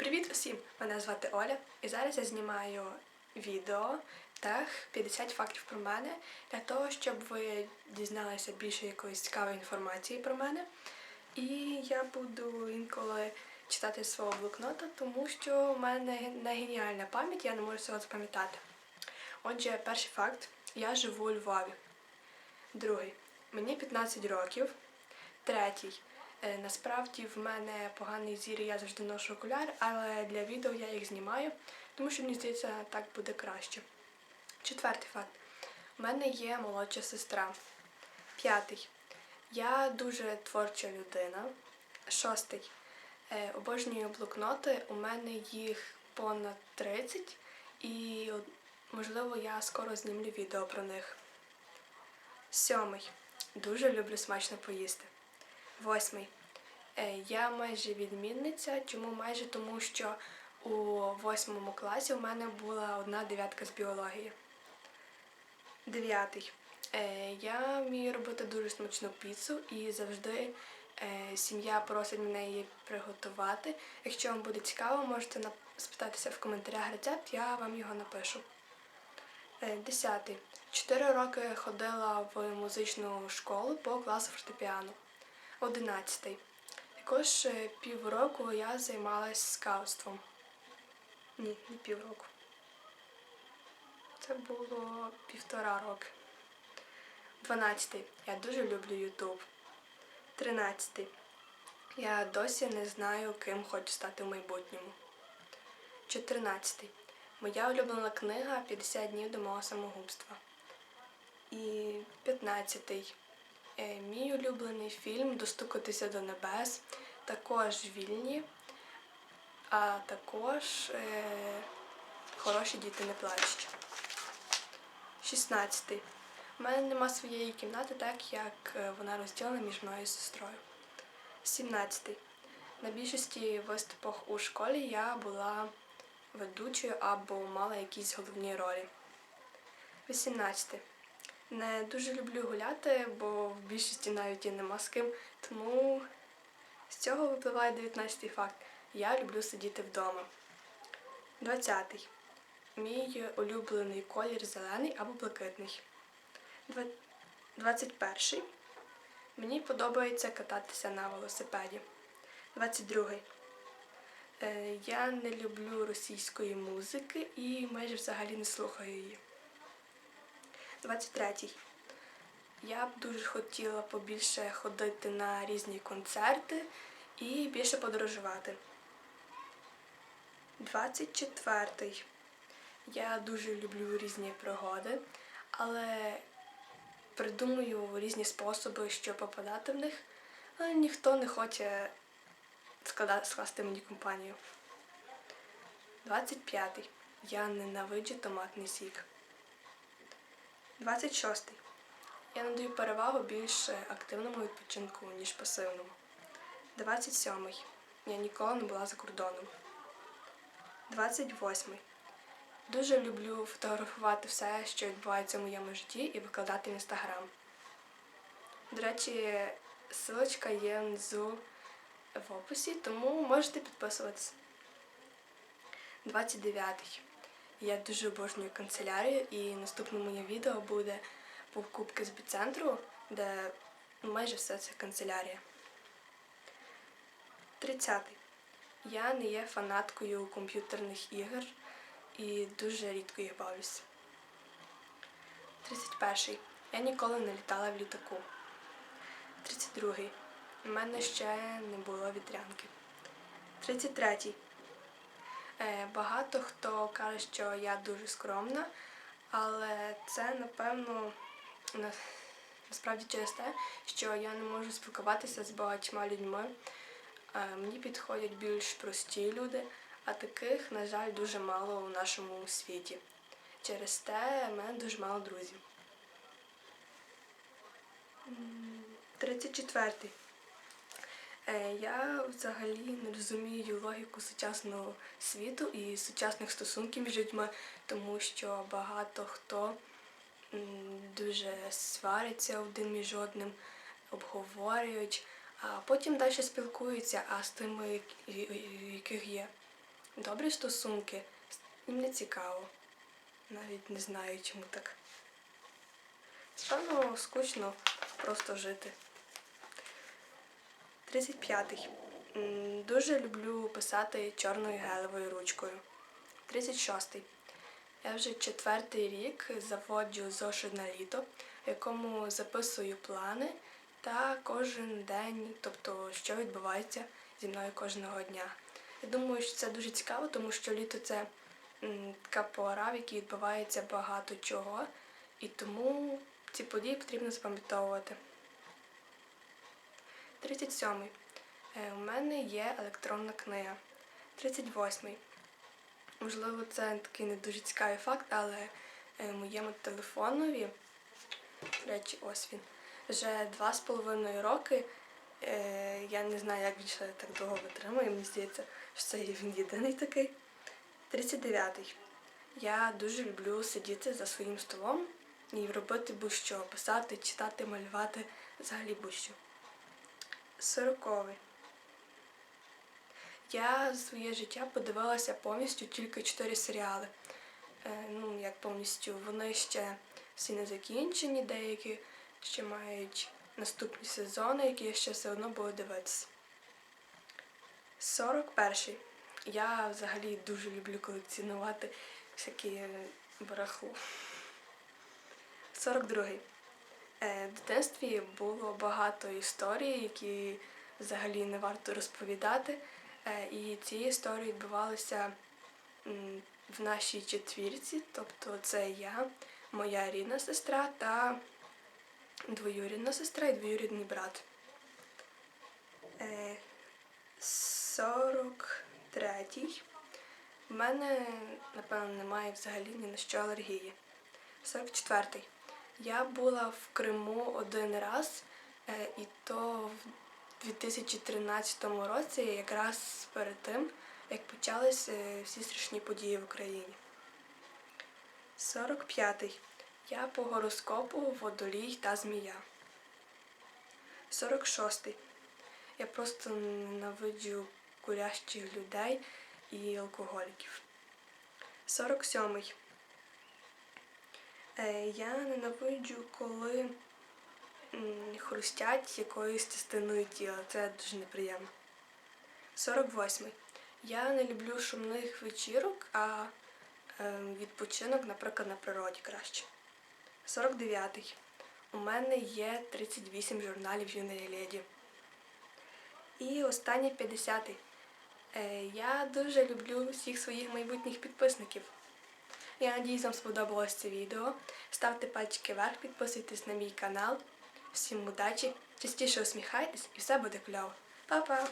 Привіт усім! Мене звати Оля, і зараз я знімаю відео тех 50 фактів про мене для того, щоб ви дізналися більше якоїсь цікавої інформації про мене. І я буду інколи читати свого блокнота, тому що в мене не геніальна пам'ять, я не можу цього запам'ятати. Отже, перший факт: я живу у Львові. Другий. Мені 15 років. Третій. Е, Насправді в мене поганий зір, і я завжди ношу окуляри, але для відео я їх знімаю, тому що мені здається, так буде краще. Четвертий факт. У мене є молодша сестра. П'ятий. Я дуже творча людина. Шостий. Е, Обожнюю блокноти. У мене їх понад 30, і можливо я скоро знімлю відео про них. Сьомий. Дуже люблю смачно поїсти. Восьмий. Е, Я майже відмінниця. Чому майже? Тому що у восьмому класі у мене була одна дев'ятка з біології. Дев'ятий. Е, Я вмію робити дуже смачну піцу і завжди е, сім'я просить мене її приготувати. Якщо вам буде цікаво, можете спитатися в коментарях рецепт, я вам його напишу. Десятий. Чотири роки ходила в музичну школу по класу фортепіано. Одинадцятий. Також е, півроку я займалась скаутством. Ні, не півроку. Це було півтора роки. Дванадцятий. Я дуже люблю Ютуб. Тринадцятий. Я досі не знаю, ким хочу стати в майбутньому. Чотирнадцятий. Моя улюблена книга 50 днів до мого самогубства. І 15. Е, Мій улюблений фільм Достукатися до небес. Також вільні, а також е, хороші діти не плачуть. 16. У мене нема своєї кімнати, так як е, вона розділена між мною і сестрою. 17. На більшості виступах у школі я була ведучою або мала якісь головні ролі. 18. Не дуже люблю гуляти, бо в більшості навіть і нема з ким. Тому з цього випливає 19-й факт. Я люблю сидіти вдома. 20. Мій улюблений колір зелений або блакитний. Два- 21. Мені подобається кататися на велосипеді. 22. Е, Я не люблю російської музики і майже взагалі не слухаю її. 23. Я б дуже хотіла побільше ходити на різні концерти і більше подорожувати. 24. Я дуже люблю різні пригоди, але придумую різні способи, щоб попадати в них, але ніхто не хоче скласти мені компанію. 25. Я ненавиджу томатний сік. 26. Я надаю перевагу більш активному відпочинку, ніж пасивному. 27. Я ніколи не була за кордоном. 28. Дуже люблю фотографувати все, що відбувається в моєму житті, і викладати в інстаграм. До речі, ссылочка є внизу в описі, тому можете підписуватися. 29. Я дуже обожнюю канцелярію, і наступне моє відео буде покупки з біцентру, де майже все це канцелярія. 30. Я не є фанаткою комп'ютерних ігор і дуже рідко їх бавлюсь. 31. Я ніколи не літала в літаку. 32. У мене ще не було вітрянки. 33. Е, Багато хто каже, що я дуже скромна, але це, напевно, насправді через те, що я не можу спілкуватися з багатьма людьми. Е, Мені підходять більш прості люди, а таких, на жаль, дуже мало у нашому світі. Через те в мене дуже мало друзів. М, 34. Е, Я взагалі не розумію логіку сучасного світу і сучасних стосунків між людьми, тому що багато хто дуже свариться один між одним, обговорюють, а потім далі спілкуються, а з тими, у яких є добрі стосунки. Їм не цікаво. Навіть не знаю, чому так. Напевно, скучно просто жити. 35. М, Дуже люблю писати чорною гелевою ручкою. 36. Я вже четвертий рік заводжу зошит на літо, в якому записую плани та кожен день, тобто що відбувається зі мною кожного дня. Я думаю, що це дуже цікаво, тому що літо це така пора, в якій відбувається багато чого, і тому ці події потрібно запам'ятовувати. 37. Е, У мене є електронна книга. 38. Можливо, це такий не дуже цікавий факт, але е, моєму телефонові, до речі, ось він, вже два з половиною роки. Е, Я не знаю, як він ще так довго витримує. Мені здається, що це він єдиний такий. 39. Я дуже люблю сидіти за своїм столом і робити будь-що, писати, читати, малювати, взагалі будь-що. 40. Я своє життя подивилася повністю тільки 4 серіали. Е, ну, як повністю, вони ще всі не закінчені, деякі ще мають наступні сезони, які я ще все одно буду дивитися. 41. Я взагалі дуже люблю колекціонувати всякі барахло. 42. Е, В дитинстві було багато історій, які взагалі не варто розповідати. Е, І ці історії відбувалися в нашій четвірці, тобто це я, моя рідна сестра та двоюрідна сестра і двоюрідний брат. Е, 43. У мене, напевно, немає взагалі ні на що алергії. 44. Я була в Криму один раз, е, і то в 2013 році, якраз перед тим, як почались е, всі страшні події в Україні. 45. Я по гороскопу водолій та змія. 46. Я просто ненавиджу курящих людей і алкоголіків. 47. Е, Я ненавиджу, коли хрустять якоюсь частиною тіла. Це дуже неприємно. 48. Я не люблю шумних вечірок, а е, відпочинок, наприклад, на природі краще. 49. У мене є 38 журналів юної леді. І останнє 50. Е, Я дуже люблю всіх своїх майбутніх підписників. Я надіюсь, вам сподобалось це відео. Ставте пальчики вверх, підписуйтесь на мій канал. Всім удачі, частіше усміхайтесь і все буде кльово. Па-па!